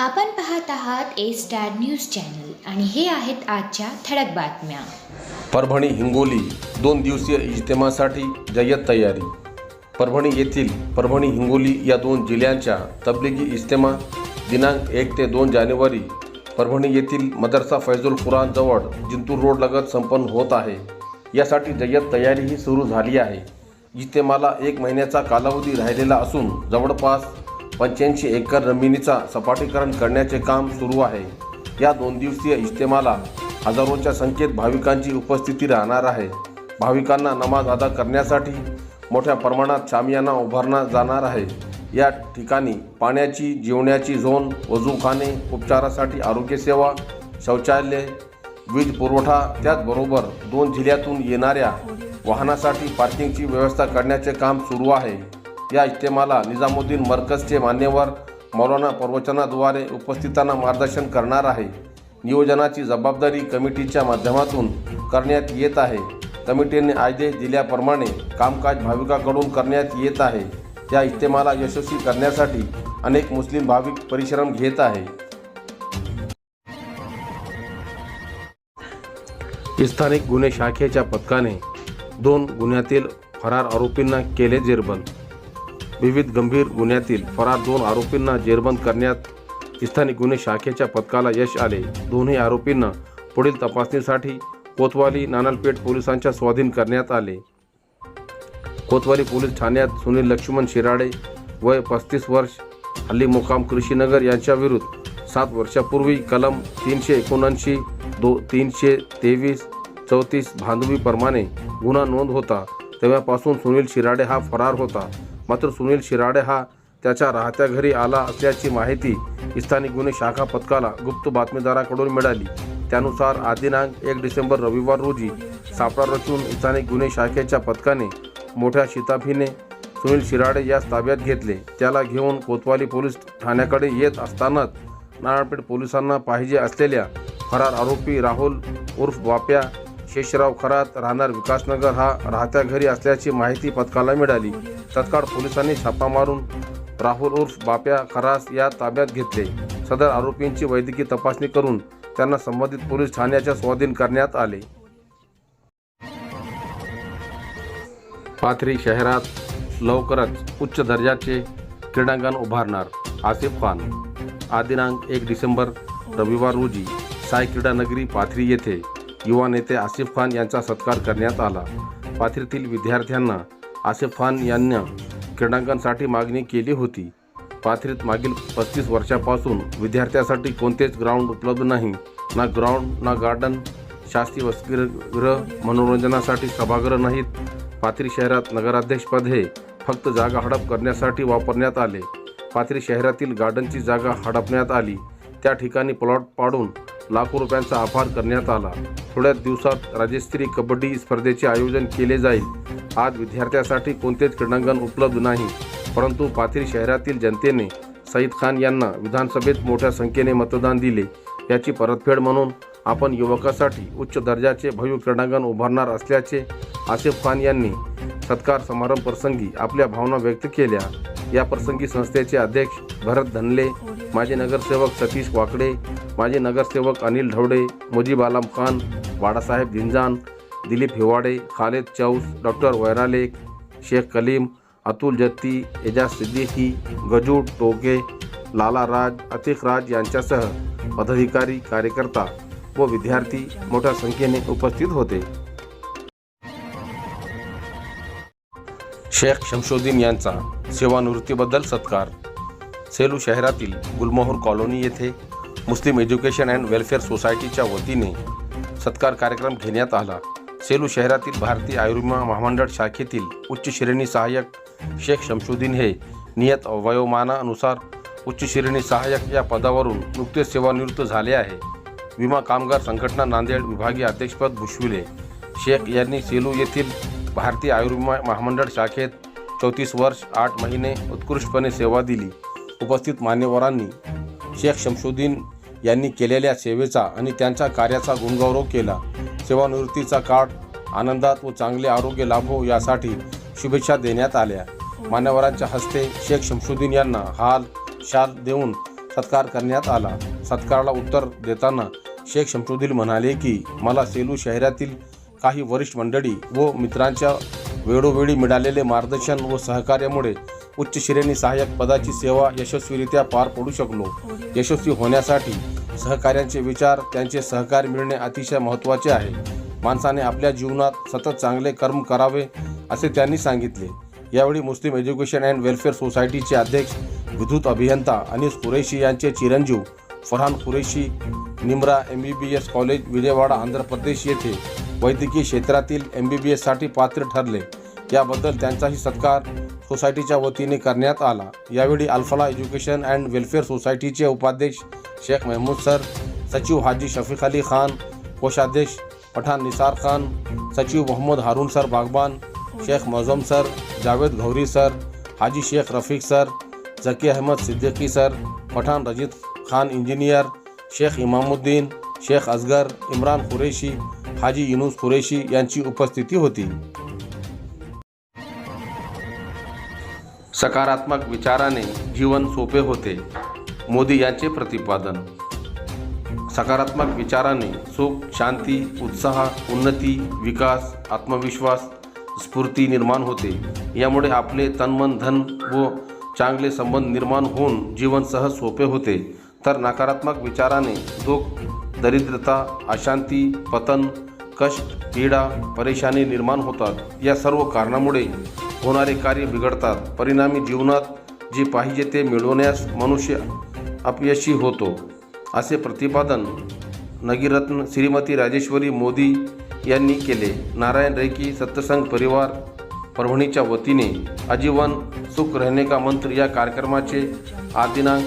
आपण पाहत आहात ए स्टार न्यूज चॅनल आणि हे आहेत आजच्या ठळक बातम्या. परभणी हिंगोली दोन दिवसीय इज्तेमासाठी जय्यत तयारी. परभणी येथील परभणी हिंगोली या दोन जिल्ह्यांच्या तबलिगी इज्तेमा दिनांक एक ते दोन जानेवारी परभणी येथील मदरसा फैजुल कुरान जवळ जिंतूर रोड लगत संपन्न होत आहे. यासाठी जय्यत तयारीही सुरू झाली आहे. इज्तेमाला एक महिन्याचा कालावधी राहिलेला असून जवळपास पंच्याऐंशी एकर जमिनीचा सपाटीकरण करण्याचे काम सुरू आहे. या दोन दिवसीय इज्तेमाला हजारोच्या संख्येत भाविकांची उपस्थिती राहणार आहे. भाविकांना नमाज अदा करण्यासाठी मोठ्या प्रमाणात शामियाना उभारला जाणार आहे. या ठिकाणी पाण्याची जेवण्याची झोन वजूखाने उपचारासाठी आरोग्यसेवा शौचालय वीज पुरवठा त्याचबरोबर दोन जिल्ह्यातून येणाऱ्या वाहनासाठी पार्किंगची व्यवस्था करण्याचे काम सुरू आहे. या इज्तेमाला निजामुद्दीन मरकजचे मान्यवर मौलाना प्रवचनाद्वारे उपस्थितांना मार्गदर्शन करणार आहे. नियोजनाची जबाबदारी कमिटीच्या माध्यमातून करण्यात येत आहे. कमिटीने आदेश दिल्याप्रमाणे कामकाज भाविकाकडून करण्यात येत आहे. या इज्तेमाला यशस्वी करण्यासाठी अनेक मुस्लिम भाविक परिश्रम घेत आहे. स्थानिक गुन्हे शाखेच्या पथकाने दोन गुन्ह्यातील फरार आरोपींना केले जेरबंद. विविध गंभीर गुन्ह्यातील फरार दोन आरोपींना जेरबंद करण्यात स्थानिक गुन्हे शाखेच्या पथकाला यश आले. दोन्ही आरोपींना पुढील तपासणीसाठी कोतवाली नानलपेठ पोलिसांच्या स्वाधीन करण्यात आले. कोतवाली पोलीस ठाण्यात सुनील लक्ष्मण शिराडे वय पस्तीस वर्ष हल्ली मुकाम कृषीनगर यांच्याविरुद्ध सात वर्षापूर्वी कलम तीनशे एकोणऐंशी दो तीनशे तेवीस चौतीस भांडुवीप्रमाणे गुन्हा नोंद होता. तेव्हापासून सुनील शिराडे हा फरार होता. मात्र सुनील शिराडे हा त्याच्या राहत्या घरी आला असल्याची माहिती स्थानिक गुन्हे शाखा पथकाला गुप्त बातमीदाराकडून मिळाली. त्यानुसार आदिनांक एक डिसेंबर रविवार रोजी सापळा रचून स्थानिक गुन्हे शाखेच्या पथकाने मोठ्या शिताफीने सुनील शिराडे यास ताब्यात घेतले. त्याला घेऊन कोतवाली पोलीस ठाण्याकडे येत असतानाच नारायणपेठ पोलिसांना पाहिजे असलेल्या फरार आरोपी राहुल उर्फ बाप्या शेषराव खरात राहणार विकासनगर हा राहत्या घरी असल्याची माहिती पथकाला मिळाली. तत्काळ पोलिसांनी छापा मारून राहुल उर्फ बाप्या खरास या ताब्यात घेतले. सदर आरोपींची वैद्यकीय तपासणी करून त्यांना संबंधित पोलीस ठाण्याच्या स्वाधीन करण्यात आले. पाथरी शहरात लवकरच उच्च दर्जाचे क्रीडांगण उभारणार आसिफ खान. आदिनांक एक डिसेंबर रविवार रोजी साई क्रीडा नगरी पाथरी येथे युवा नेते आसिफ खान यांचा सत्कार करण्यात आला. पाथरीतील विद्यार्थ्यांना आसिफ खान यांना क्रीडांगणसाठी मागणी केली होती. पाथरीत मागील पस्तीस वर्षापासून विद्यार्थ्यासाठी कोणतेच ग्राउंड उपलब्ध नाही. ना ग्राउंड ना गार्डन शास्त्रीय वसतिगृह मनोरंजनासाठी सभागृह नाहीत. पाथरी शहरात नगराध्यक्षपद हे फक्त जागा हडप करण्यासाठी वापरण्यात आले. पाथरी शहरातील गार्डनची जागा हडपण्यात आली. त्या ठिकाणी प्लॉट पाडून लाखो रुपयांचा आभार करण्यात आला. थोड्याच दिवसात राज्यस्तरीय कबड्डी स्पर्धेचे आयोजन केले जाईल. आज विद्यार्थ्यासाठी कोणतेच क्रीडांगण उपलब्ध नाही. परंतु पाथरी शहरातील जनतेने सईद खान यांना विधानसभेत मोठ्या संख्येने मतदान दिले. याची परतफेड म्हणून आपण युवकासाठी उच्च दर्जाचे भव्य क्रीडांगण उभारणार असल्याचे आसिफ खान यांनी सत्कार समारंभ प्रसंगी आपल्या भावना व्यक्त केल्या. या प्रसंगी संस्थेचे अध्यक्ष भरत धनले माजी नगरसेवक सतीश वाकडे माजी नगरसेवक अनिल ढवडे मुजीब आलम खान बाळासाहेब झिंजान दिलीप हिवाडे खालेद चौस डॉक्टर वैरालेख शेख कलीम अतुल जत्ती एजाज सिद्दीकी गजू टोके लाला राज अतिक राज यांच्यासह पदाधिकारी कार्यकर्ता व विद्यार्थी मोठ्या संख्येने उपस्थित होते. शेख शमशुद्दीन यांचा सेवानिवृत्तीबद्दल सत्कार. सेलू शहरातील गुलमोहर कॉलनी येथे मुस्लिम एज्युकेशन अँड वेलफेअर सोसायटीच्या वतीने सत्कार कार्यक्रम घेण्यात आला. सेलू शहरातील भारतीय आयुर्विमा महामंडळ शाखेतील उच्च श्रेणी सहाय्यक शेख शमशुद्दीन हे नियत वयोमानानुसार उच्च श्रेणी सहाय्यक या पदावरून नुकतेच सेवानिवृत्त झाले आहे. विमा कामगार संघटना नांदेड विभागीय अध्यक्षपद भुषविले. शेख यांनी सेलू येथील भारतीय आयुर्विमा महामंडळ शाखेत चौतीस वर्ष आठ महिने उत्कृष्टपणे सेवा दिली. उपस्थित मान्यवरांनी शेख शमशुद्दीन यांनी केलेल्या सेवेचा आणि त्यांच्या कार्याचा गुणगौरव केला. सेवानिवृत्तीचा काळ आनंदात व चांगले आरोग्य लाभो यासाठी शुभेच्छा देण्यात आल्या. मान्यवरांच्या हस्ते शेख शमशुद्दीन यांना हाल शाल देऊन सत्कार करण्यात आला. सत्काराला उत्तर देताना शेख शमशुद्दीन म्हणाले की मला सेलू शहरातील काही वरिष्ठ मंडळी व मित्रांच्या वेळोवेळी मिळालेले मार्गदर्शन व सहकार्यामुळे उच्च श्रेणी सहाय्यक पदाची सेवा यशस्वीरित्या पार पडू शकलो. यशस्वी होण्यासाठी सहकार्यांचे विचार त्यांचे सहकार्य मिळणे अतिशय महत्त्वाचे आहे. माणसाने आपल्या जीवनात सतत चांगले कर्म करावे असे त्यांनी सांगितले. यावेळी मुस्लिम एज्युकेशन अँड वेलफेअर सोसायटीचे अध्यक्ष विद्युत अभियंता अनिस कुरेशी यांचे चिरंजीव Farhan Qureshi Nimra M B B S college Vijayawada Andhra Pradesh येथे वैद्यकीय क्षेत्रातील एम बी बी एससाठी पात्र ठरले. याबद्दल त्यांचाही सत्कार सोसायटीच्या वतीने करण्यात आला. यावेळी अल्फला एज्युकेशन अँड वेलफेअर सोसायटीचे उपाध्यक्ष शेख महमूद सर सचिव हाजी शफीक अली खान कोषाध्यक्ष पठाण निसार खान सचिव Mohammad Haroon sir Bagban Shaikh Mazam sir Javed Ghauri sir Haji Shaikh Rafiq sir Zaki Ahmed Siddiqui sir Pathan Rajeet Khan engineer Shaikh Imamuddin Shaikh Asgar Imran Qureshi Haji Yunus Qureshi यांची उपस्थिती होती. सकारात्मक विचाराने जीवन सोपे होते. मोदी यांचे प्रतिपादन. सकारात्मक विचाराने सुख शांती उत्साह उन्नती विकास आत्मविश्वास स्फूर्ती निर्माण होते. यामुळे आपले तनमन धन व चांगले संबंध निर्माण होऊन जीवन सहज सोपे होते. तर नकारात्मक विचाराने दुःख दरिद्रता अशांती पतन कष्ट पीडा परेशानी निर्माण होतात. या सर्व कारणामुळे होणारे कार्य बिघडतात. परिणामी जीवनात जे पाहिजे ते मिळवण्यास मनुष्य अपयशी होतो असे प्रतिपादन नगीरत्न श्रीमती राजेश्वरी मोदी यांनी केले. नारायण रेकी सत्संग परिवार परभणीच्या वतीने आजीवन सुख रहने का मंत्र या कार्यक्रमाचे आज दिनांक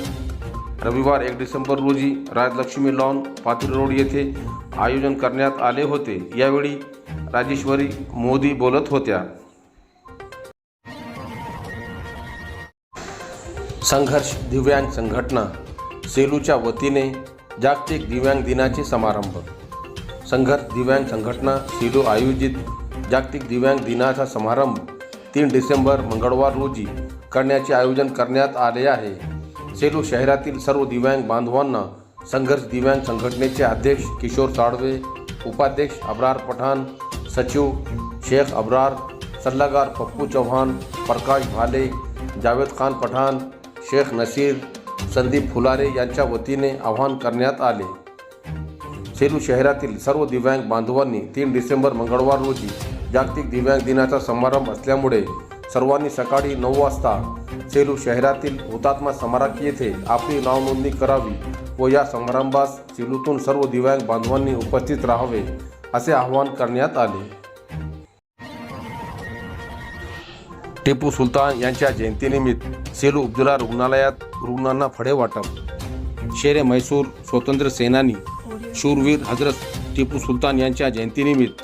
रविवार एक डिसेंबर रोजी राजलक्ष्मी लॉन पाथरी रोड येथे आयोजन करण्यात आले होते. यावेळी राजेश्वरी मोदी बोलत होत्या. संघर्ष दिव्यांग संघटना सेलूच्या वतीने जागतिक दिव्यांग दिनाचे समारंभ. संघर्ष दिव्यांग संघटना सेलू आयोजित जागतिक दिव्यांग दिनाचा समारंभ तीन डिसेंबर मंगळवार रोजी करण्याचे आयोजन करण्यात आले आहे. सेलू शहरातील सर्व दिव्यांग बांधवांना संघर्ष दिव्यांग संघटनेचे अध्यक्ष किशोर साळवे उपाध्यक्ष अब्रार पठाण सचिव शेख अब्रार सल्लागार पप्पू चव्हाण प्रकाश भाले जावेद खान पठाण शेख नसीर संदीप फुलारे यांच्या वतीने आवाहन करण्यात आले. सेलू शहरातील सर्व दिव्यांग बांधवांनी तीन डिसेंबर मंगळवार रोजी जागतिक दिव्यांग दिनाचा समारंभ असल्यामुळे सर्वांनी सकाळी नऊ वाजता सेलू शहरातील हुतात्मा स्मारक येथे आपली नावनोंदणी करावी व या समारंभास सेलूतून सर्व दिव्यांग बांधवांनी उपस्थित राहावे असे आवाहन करण्यात आले. टिपू सुलतान यांच्या जयंतीनिमित्त सेलू उपजिल्हा रुग्णालयात रुग्णांना फळे वाटप. शेरे म्हैसूर स्वतंत्र सेनानी शूरवीर हजरत टिपू सुलतान यांच्या जयंतीनिमित्त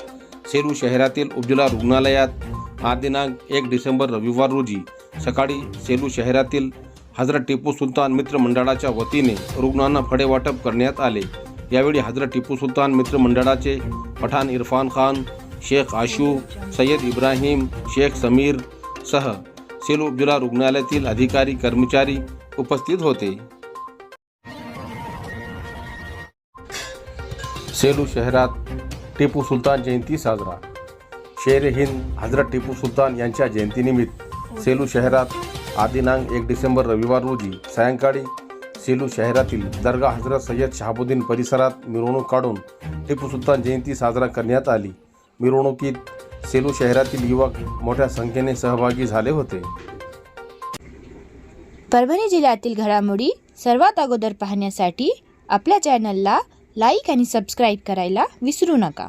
सेलू शहरातील उपजिल्हा रुग्णालयात आज दिनांक एक डिसेंबर रविवार रोजी सकाळी सेलू शहरातील हजरत टिपू सुलतान मित्र मंडळाच्या वतीने रुग्णांना फळे वाटप करण्यात आले. यावेळी हजरत टिपू सुलतान मित्र मंडळाचे पठाण इरफान खान शेख आशू सय्यद इब्राहिम शेख समीर सह सेलू उपजिल्हा रुग्णालयातील अधिकारी कर्मचारी उपस्थित होते. सेलू शहरात टिपू सुलतान जयंती साजरा. शेर हिंद हजरत टिपू सुलतान यांच्या जयंतीनिमित्त सेलू शहरात आदिनांग एक डिसेंबर रविवार रोजी सायंकाळी सेलू शहरातील दर्गा हजरत सय्यद शहाबुद्दीन परिसरात मिरवणूक काढून टिपू सुलतान जयंती साजरा करण्यात आली. मिरवणुकीत सेलू शहरातील युवक मोठ्या संख्येने सहभागी झाले होते. परभणी जिल्ह्यातील घडामोडी सर्वात अगोदर पाहण्यासाठी आपल्या चॅनलला लाईक आणि सबस्क्राईब करायला विसरू नका.